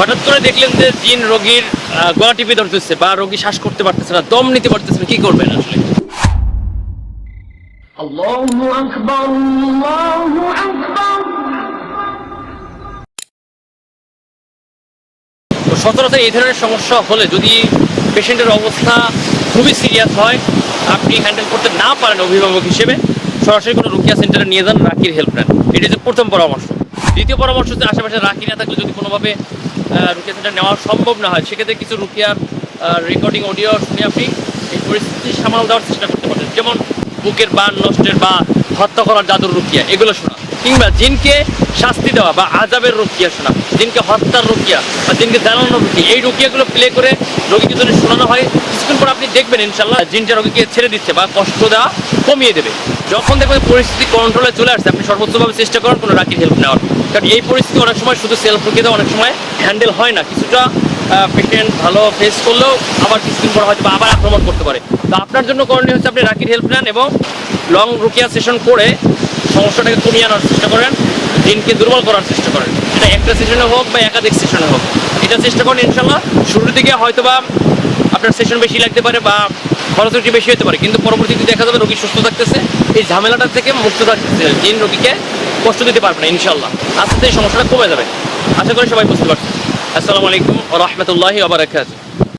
হঠাৎ করে দেখলেন যে জিন রোগীর গলা টিপে ধরতেছে বা রোগী শ্বাস করতে পারতেছে না দম নিতে পারতেছে কি করবেন আসলে? সচরাচর এই ধরনের সমস্যা হলে যদি পেশেন্টের অবস্থা খুবই সিরিয়াস হয় আপনি হ্যান্ডেল করতে না পারেন অভিভাবক হিসেবে সরাসরি কোনো রুকিয়া সেন্টারে নিয়ে যান রাখির হেল্প নেন। এটি হচ্ছে প্রথম পরামর্শ। দ্বিতীয় পরামর্শ হচ্ছে আশেপাশে রাখি না থাকলে যদি কোনোভাবে রুকিয়া সেন্টার নেওয়া সম্ভব না হয়। সেক্ষেত্রে কিছু রুকিয়ার রেকর্ডিং অডিও শুনে আপনি এই পরিস্থিতি সামাল দেওয়ার চেষ্টা করতে পারেন। যেমন বুকের বান, নষ্টের বা হত্যা করার জাদুর রুকিয়া, এগুলো শোনা। কিংবা জিনকে শাস্তি দেওয়া বা আজাবের রুকিয়া শোনা, জিনকে হত্যার রুকিয়া বা জিনকে জানানোর রুকিয়া, এই রুকিয়াগুলো প্লে করে রোগীকে যদি শোনানো হয়, কিছুক্ষণ পর আপনি দেখবেন ইনশাল্লাহ জিনটা রোগীকে ছেড়ে দিচ্ছে বা কষ্ট দেওয়া কমিয়ে দেবে। যখন দেখবেন পরিস্থিতি কন্ট্রোলে চলে আসছে, আপনি সর্বোচ্চভাবে চেষ্টা করেন কোনো রাকির হেল্প নেওয়ার। কারণ এই পরিস্থিতি অনেক সময় শুধু সেলফ রুকিয়ে দেওয়া অনেক সময় হ্যান্ডেল হয় না, কিছুটা পেশেন্ট ভালো ফেস করলেও আবার কিছুদিন পর হয়তো আবার আক্রমণ করতে পারে। তো আপনার জন্য করণীয় হচ্ছে আপনি রাকির হেল্প নেন এবং লং রুকিয়া সেশন করে সমস্যাটাকে কমিয়ে আনার চেষ্টা করেন, দিনকে দুর্বল করার চেষ্টা করেন। এটা একটা সেশনে হোক বা একাধিক সেশনে হোক। এটা চেষ্টা করেন, ইনশাল্লাহ, শুরুর দিকে হয়তো বা আপনার সেশন বেশি লাগতে পারে বা খরচ বেশি হতে পারে, কিন্তু পরবর্তীতে দেখা যাবে রোগী সুস্থ থাকতেছে। এই ঝামেলাটা থেকে মুক্ত থাকতেছে, দিন রোগীকে কষ্ট দিতে পারবে না, ইনশাল্লাহ। আস্তে আস্তে এই সমস্যাটা কমে যাবে। আশা করি সবাই বুঝতে পারছেন। আসসালামু আলাইকুম রহমতুল্লাহি আবরাকাত